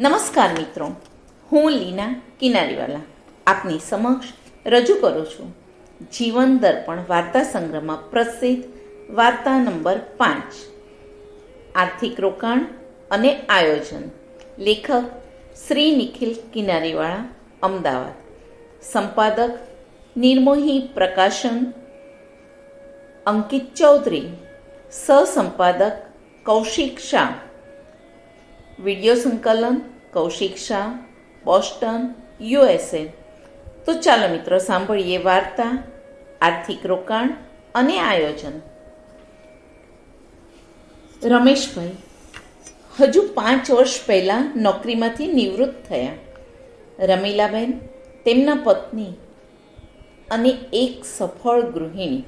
નમસ્કાર મિત્રો, હું લીના કિનારીવાલા. આપની સમક્ષ રજૂ કરું છું. જીવન દર્પણ વાર્તા સંગ્રહમાં પ્રસિદ્ધ વાર્તા નંબર પાંચ. આર્થિક રોકાણ અને આયોજન. લેખક શ્રી નિખિલ કિનારીવાળા, અમદાવાદ. સંપાદક નિર્મોહી પ્રકાશન, અંકિત ચૌધરી. સહસંપાદક કૌશિક શાહ. વિડિયો સંકલન, કૌશિક શાહ, બોસ્ટન, યુએસએ. તો ચાલો મિત્રો, સાંભળીએ વાર્તા, આર્થિક રોકાણ અને આયોજન. રમેશભાઈ, હજુ પાંચ વર્ષ પહેલાં નોકરીમાંથી નિવૃત્ત થયા. રમીલાબેન, તેમના પત્ની અને એક સફળ ગૃહિણી.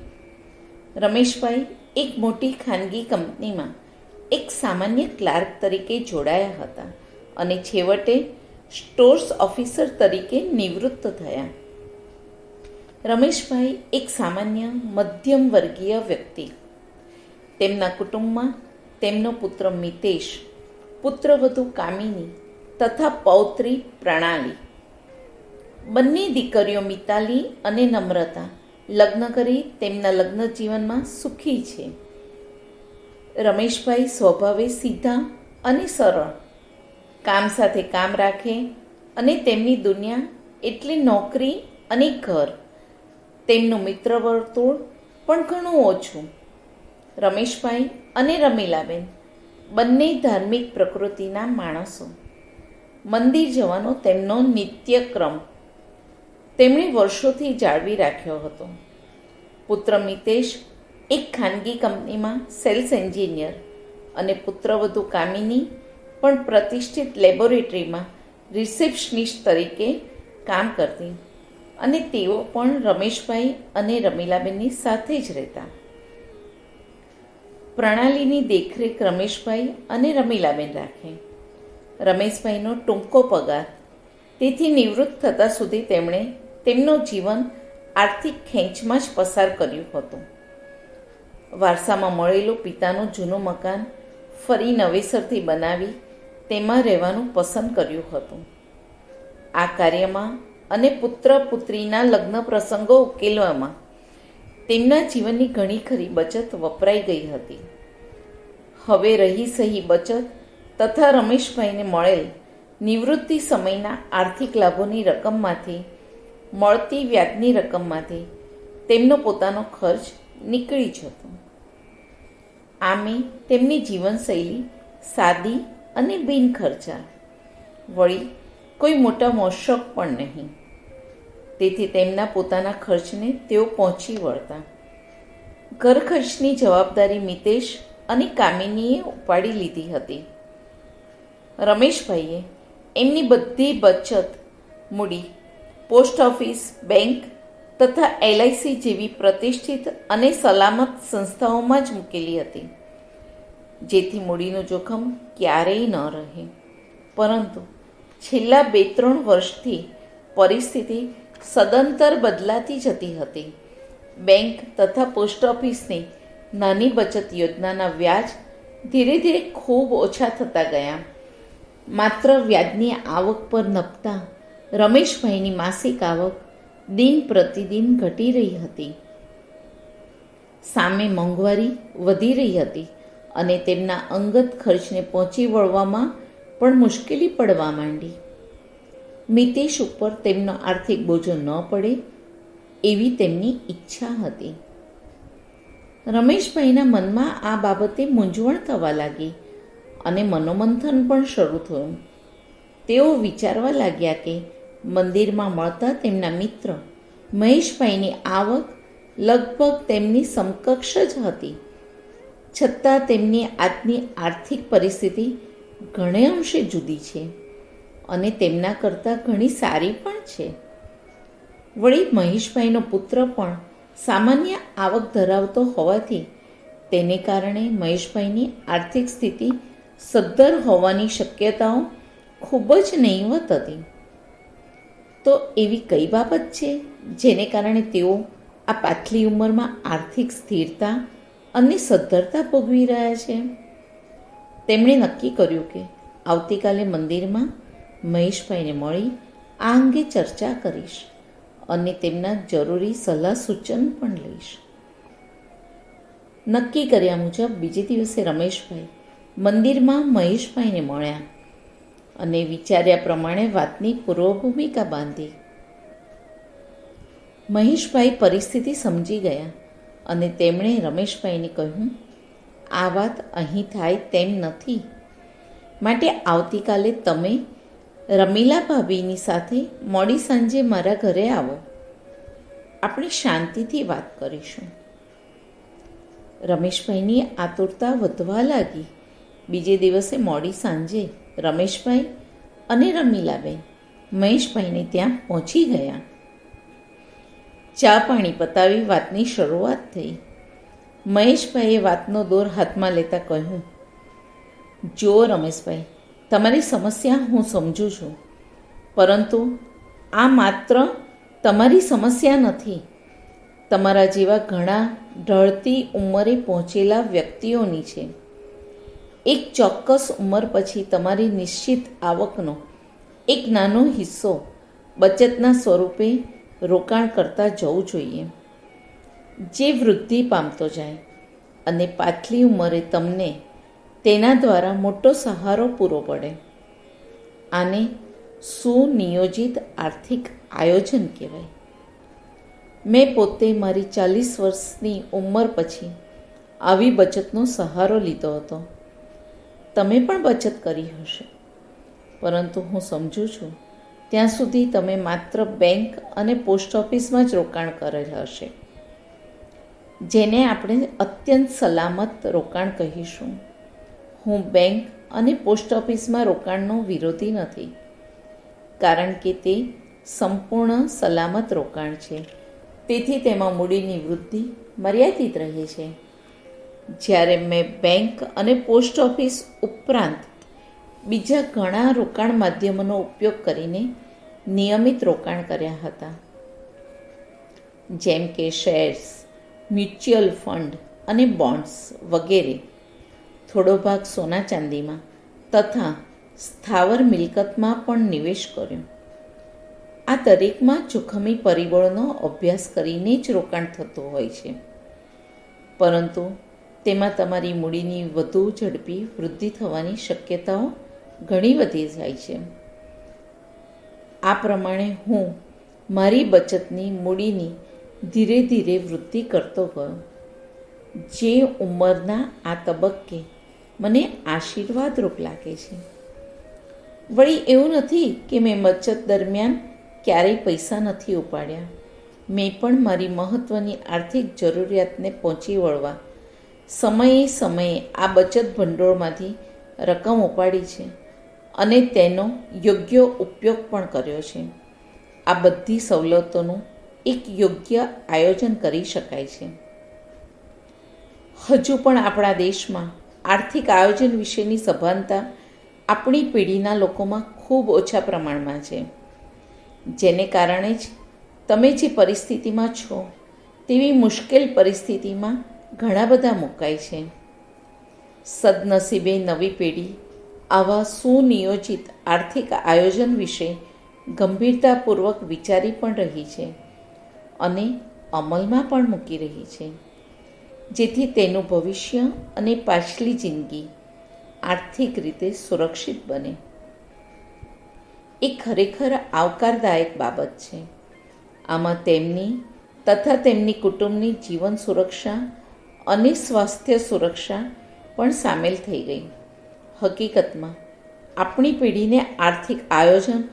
રમેશભાઈ, એક મોટી ખાનગી કંપનીમાં એક સામાન્ય ક્લાર્ક તરીકે જોડાયા હતા અને છેવટે સ્ટોર્સ ઓફિસર તરીકે નિવૃત્ત થયા. રમેશભાઈ એક સામાન્ય મધ્યમ વર્ગીય વ્યક્તિ. તેમના કુટુંબમાં તેમનો પુત્ર મિતેશ પુત્રવધુ કામિની તથા પૌત્રી પ્રણાલી. બંને દીકરીઓ મિતાલી અને નમ્રતા લગ્ન કરી તેમના લગ્ન જીવનમાં સુખી છે. રમેશભાઈ સ્વભાવે સીધા અને સરળ. કામ સાથે કામ રાખે અને તેમની દુનિયા એટલે નોકરી અને ઘર. તેમનું મિત્ર વર્તુળ પણ ઘણું ઓછું. રમેશભાઈ અને રમીલાબેન, બંને ધાર્મિક પ્રકૃતિના માણસો. મંદિર જવાનો તેમનો નિત્યક્રમ. તેમણે વર્ષોથી જાળવી રાખ્યો હતો. પુત્ર મિતેશ એક ખાનગી કંપનીમાં સેલ્સ એન્જિનિયર અને પુત્રવધુ કામિની, પણ પ્રતિષ્ઠિત લેબોરેટરીમાં રિસેપ્શનિસ્ટ તરીકે કામ કરતી. અને તેઓ પણ રમેશભાઈ અને રમીલાબેનની સાથે જ રહેતા. પ્રણાલીની દેખરેખ રમેશભાઈ અને રમીલાબેન રાખે. રમેશભાઈનો ટૂંકો પગાર. તેથી નિવૃત્ત થતાં સુધી તેમણે તેમનું જીવન આર્થિક ખેંચમાં જ પસાર કર્યું હતું. વારસામાં મળેલું પિતાનું જૂનું મકાન ફરી નવેસરથી બનાવી તેમાં રહેવાનું પસંદ કર્યું હતું. આ કાર્યમાં અને પુત્ર પુત્રીના લગ્ન પ્રસંગો ઉકેલવામાં તેમના જીવનની ઘણી ખરી બચત વપરાઈ ગઈ હતી. હવે રહી સહી બચત તથા રમેશભાઈને મળેલ નિવૃત્તિ સમયના આર્થિક લાભોની રકમમાંથી, મળતી વ્યાજની રકમમાંથી તેમનો પોતાનો ખર્ચ નીકળી જતો. આમે તેમની જીવનશૈલી સાદી અને બિનખર્ચા વળી, કોઈ મોટા મોશક પણ નહીં. તેથી તેમના પોતાના ખર્ચને તેઓ પહોંચી વળતા. ઘર ખર્ચની જવાબદારી મિતેશ અને કામિનીએ ઉપાડી લીધી હતી. રમેશભાઈએ એમની બધી બચત મૂડી, પોસ્ટ ઓફિસ, બેંક તથા એલઆઈસી જેવી પ્રતિષ્ઠિત અને સલામત સંસ્થાઓમાં જ મૂકેલી હતી. જેથી મૂડીનું જોખમ ક્યારેય ન રહે. પરંતુ છેલ્લા બે ત્રણ વર્ષથી પરિસ્થિતિ સદંતર બદલાતી જતી હતી. બેંક તથા પોસ્ટ ઓફિસની નાની બચત યોજનાના વ્યાજ ધીરે ધીરે ખૂબ ઓછા થતા ગયા. માત્ર વ્યાજની આવક પર નપતા રમેશભાઈની માસિક આવક દિન પ્રતિદિન ઘટી રહી હતી. સામે મોંઘવારી વધી રહી હતી અને તેમના અંગત ખર્ચને પહોંચી વળવામાં પણ મુશ્કેલી પડવા માંડી. મિતેશ ઉપર તેમનો આર્થિક બોજો ન પડે એવી તેમની ઈચ્છા હતી. રમેશભાઈના મનમાં આ બાબતે મૂંઝવણ થવા લાગી અને મનોમંથન પણ શરૂ થયું. તેઓ વિચારવા લાગ્યા કે મંદિરમાં મળતા તેમના મિત્ર. મહેશભાઈની આવક લગભગ તેમની સમકક્ષ જ હતી. છતાં તેમની આજની આર્થિક પરિસ્થિતિ ઘણે અંશે જુદી છે અને તેમના કરતાં ઘણી સારી પણ છે. વળી મહેશભાઈનો પુત્ર પણ સામાન્ય આવક ધરાવતો હોવાથી તેને કારણે મહેશભાઈની આર્થિક સ્થિતિ સદ્ધર હોવાની શક્યતાઓ ખૂબ જ નહીવત હતી. તો એવી કઈ બાબત છે જેને કારણે તેઓ આ પાછલી ઉંમરમાં આર્થિક સ્થિરતા અને સદ્ધરતા ભોગવી રહ્યા છે? તેમણે નક્કી કર્યું કે આવતીકાલે મંદિરમાં મહેશભાઈને મળી આ અંગે ચર્ચા કરીશ અને તેમના જરૂરી સલાહ સૂચન પણ લઈશ. નક્કી કર્યા મુજબ બીજે દિવસે રમેશભાઈ મંદિરમાં મહેશભાઈને મળ્યા. અને વિચાર્યા પ્રમાણે વાતની પૂર્વભૂમિકા બાંધી. મહેશભાઈ પરિસ્થિતિ સમજી ગયા અને તેમણે રમેશભાઈને કહ્યું, આ વાત અહીં થાય તેમ નથી. માટે આવતીકાલે તમે રમીલા ભાભીની સાથે મોડી સાંજે મારા ઘરે આવો. આપણે શાંતિથી વાત કરીશું. રમેશભાઈની આતુરતા વધવા લાગી. બીજે દિવસે મોડી સાંજે રમેશભાઈ અને રમીલાબેન. મહેશભાઈને ત્યાં પહોંચી ગયા. ચા પાણી પતાવી વાતની શરૂઆત થઈ. મહેશભાઈએ વાતનો દોર હાથમાં લેતા કહ્યું જુઓ રમેશભાઈ, તમારી સમસ્યા હું સમજું છું. પરંતુ આ માત્ર તમારી સમસ્યા નથી. તમારા જેવા ઘણા ઢળતી ઉંમરે પહોંચેલા વ્યક્તિઓની છે. એક ચોક્કસ ઉંમર પછી તમારી નિશ્ચિત આવકનો એક નાનો હિસ્સો બચતના સ્વરૂપે રોકાણ કરતા જવું જોઈએ. જે વૃદ્ધિ પામતો જાય અને પાછલી ઉંમરે તમને તેના દ્વારા મોટો સહારો પૂરો પડે. આને સુનિયોજિત આર્થિક આયોજન કહેવાય. મેં પોતે મારી ચાલીસ વર્ષની ઉંમર પછી આવી બચતનો સહારો લીધો હતો. તમે પણ બચત કરી હશે. પરંતુ હું સમજું છું, ત્યાં સુધી તમે માત્ર બેંક અને પોસ્ટ ઓફિસમાં જ રોકાણ કરેલ હશે. જેને આપણે અત્યંત સલામત રોકાણ કહીશું. હું બેંક અને પોસ્ટ ઓફિસમાં રોકાણનો વિરોધી નથી, કારણ કે તે સંપૂર્ણ સલામત રોકાણ છે. તેથી તેમાં મૂડીની વૃદ્ધિ મર્યાદિત રહે છે. જ્યારે મેં બેંક અને પોસ્ટ ઓફિસ ઉપરાંત બીજા ઘણા રોકાણ માધ્યમોનો ઉપયોગ કરીને નિયમિત રોકાણ કર્યા હતા. જેમ કે શેર્સ, મ્યુચ્યુઅલ ફંડ અને બોન્ડ્સ વગેરે. થોડો ભાગ સોના ચાંદીમાં તથા સ્થાવર મિલકતમાં પણ નિવેશ કર્યો. આ દરેકમાં જોખમી પરિબળોનો અભ્યાસ કરીને જ રોકાણ થતું હોય છે. પરંતુ તેમાં તમારી મૂડીની વધુ ઝડપી વૃદ્ધિ થવાની શક્યતાઓ ઘણી વધી જાય છે. આ પ્રમાણે હું મારી બચતની મૂડીની ધીરે ધીરે વૃદ્ધિ કરતો ગયો. જે ઉંમરના આ તબક્કે મને આશીર્વાદરૂપ લાગે છે. વળી એવું નથી કે મેં બચત દરમિયાન ક્યારેય પૈસા નથી ઉપાડ્યા. મેં પણ મારી મહત્ત્વની આર્થિક જરૂરિયાતને પહોંચી વળવા સમયે સમયે આ બચત ભંડોળમાંથી રકમ ઉપાડી છે અને તેનો યોગ્ય ઉપયોગ પણ કર્યો છે. આ બધી સવલતોનું એક યોગ્ય આયોજન કરી શકાય છે. હજુ પણ આપણા દેશમાં આર્થિક આયોજન વિશેની સભાનતા આપણી પેઢીના લોકોમાં ખૂબ ઓછા પ્રમાણમાં છે. જેને કારણે જ તમે જે પરિસ્થિતિમાં છો, તેવી મુશ્કેલ પરિસ્થિતિમાં ઘણા બધા મુકાય છે. સદનસીબે નવી પેઢી આવા સુનિયોજિત આર્થિક આયોજન વિશે ગંભીરતાપૂર્વક વિચારી પણ રહી છે અને અમલમાં પણ મૂકી રહી છે. જેથી તેનું ભવિષ્ય અને પાછલી જિંદગી આર્થિક રીતે સુરક્ષિત બને. એ ખરેખર આવકારદાયક બાબત છે. આમાં તેમની તથા તેમની કુટુંબની જીવન સુરક્ષા અને સ્વાસ્થ્ય સુરક્ષા પણ સામેલ થઈ ગઈ. હકીકતમાં, આપણી પેઢીને આર્થિક આયોજન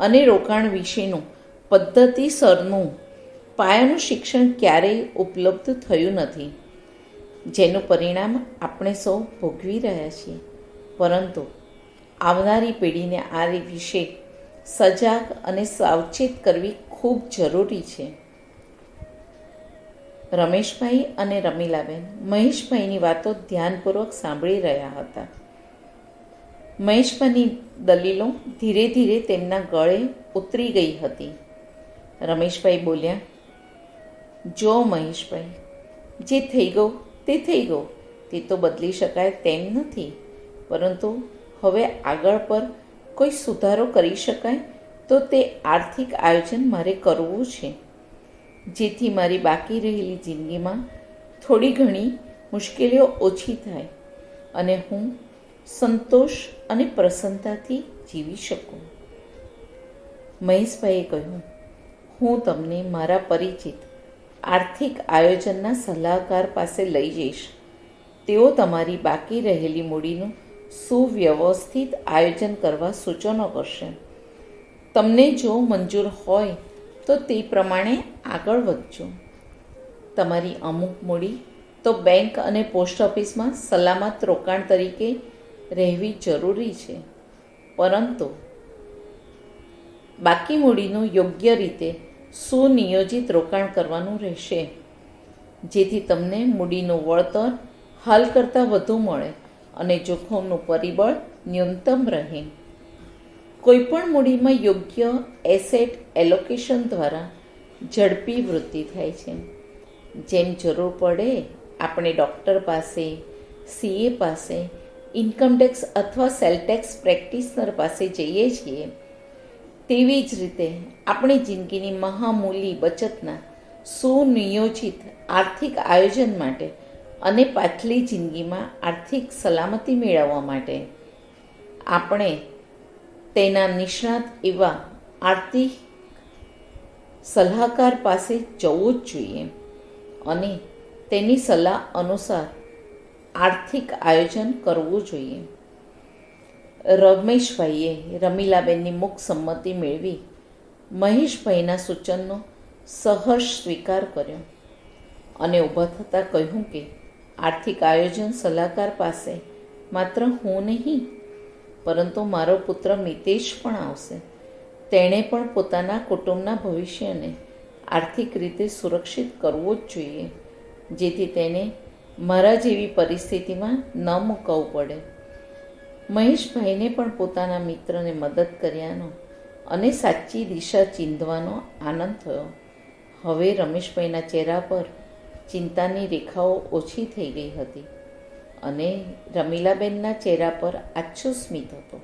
અને રોકાણ વિશેનું પદ્ધતિસરનું પાયાનું શિક્ષણ ક્યારેય ઉપલબ્ધ થયું નથી, જેનું પરિણામ આપણે સૌ ભોગવી રહ્યા છીએ. પરંતુ આવનારી પેઢીને આ વિશે સજાગ અને સાવચેત કરવી ખૂબ જરૂરી છે. રમેશભાઈ અને રમીલાબેન મહેશભાઈની વાતો ધ્યાનપૂર્વક સાંભળી રહ્યા હતા. મહેશભાઈની દલીલો ધીરે ધીરે તેમના ગળે ઉતરી ગઈ હતી. રમેશભાઈ બોલ્યા, જો મહેશભાઈ, જે થઈ ગયો તે થઈ ગયો, તે તો બદલી શકાય તેમ નથી. પરંતુ હવે આગળ પર કોઈ સુધારો કરી શકાય તો તે આર્થિક આયોજન મારે કરવું છે. જેથી મારી બાકી રહેલી જિંદગીમાં થોડી ઘણી મુશ્કેલીઓ ઓછી થાય અને હું સંતોષ અને પ્રસન્નતાથી જીવી શકું. મહેશભાઈએ કહ્યું, હું તમને મારા પરિચિત આર્થિક આયોજનના સલાહકાર પાસે લઈ જઈશ. તેઓ તમારી બાકી રહેલી મૂડીનું સુવ્યવસ્થિત આયોજન કરવા સૂચનો કરશે. તમને જો મંજૂર હોય તો તે પ્રમાણે આગળ વધજો. તમારી અમુક મૂડી તો બેંક અને પોસ્ટ ઓફિસમાં સલામત રોકાણ તરીકે રહેવી જરૂરી છે. પરંતુ બાકી મૂડીનું યોગ્ય રીતે સુનિયોજિત રોકાણ કરવાનું રહેશે. જેથી તમને મૂડીનું વળતર હાલ કરતાં વધુ મળે અને જોખમનું પરિબળ ન્યૂનતમ રહે. કોઈપણ મૂડીમાં યોગ્ય એસેટ એલોકેશન દ્વારા ઝડપી વૃદ્ધિ થાય છે. જેમ જરૂર પડે, આપણે ડૉક્ટર પાસે સીએ પાસે ઇન્કમટેક્સ અથવા સેલટેક્સ પ્રેક્ટિશનર પાસે જઈએ છીએ. તેવી જ રીતે, આપણી જિંદગીની મહામૂલી બચતના સુનિયોજિત આર્થિક આયોજન માટે અને પાછલી જિંદગીમાં આર્થિક સલામતી મેળવવા માટે. આપણે તેના નિષ્ણાત એવા આર્થિક સલાહકાર પાસે જવું જ જોઈએ અને તેની સલાહ અનુસાર આર્થિક આયોજન કરવું જોઈએ. રમેશભાઈએ રમીલાબેનની મુખ સંમતિ મેળવી મહેશભાઈના સૂચનનો સહર્ષ સ્વીકાર કર્યો અને ઊભા થતાં કહ્યું કે, આર્થિક આયોજન સલાહકાર પાસે માત્ર હું નહીં, પરંતુ મારો પુત્ર મિતેશ પણ આવશે. તેણે પણ પોતાના કુટુંબના ભવિષ્યને આર્થિક રીતે સુરક્ષિત કરવું જ જોઈએ, જેથી તેને મારા જેવી પરિસ્થિતિમાં ન મૂકવું પડે. મહેશભાઈને પણ પોતાના મિત્રને મદદ કર્યાનો અને સાચી દિશા ચીંધવાનો આનંદ થયો. હવે રમેશભાઈના ચહેરા પર ચિંતાની રેખાઓ ઓછી થઈ ગઈ હતી અને રમીલાબેનના ચહેરા પર આછો સ્મિત હતો.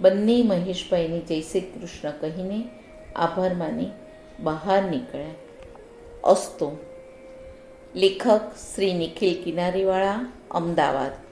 બંને મહેશભાઈને જય શ્રી કૃષ્ણ કહીને આભાર માની બહાર નીકળ્યા. અસ્તો. લેખક શ્રી નિખિલ કિનારીવાળા, અમદાવાદ.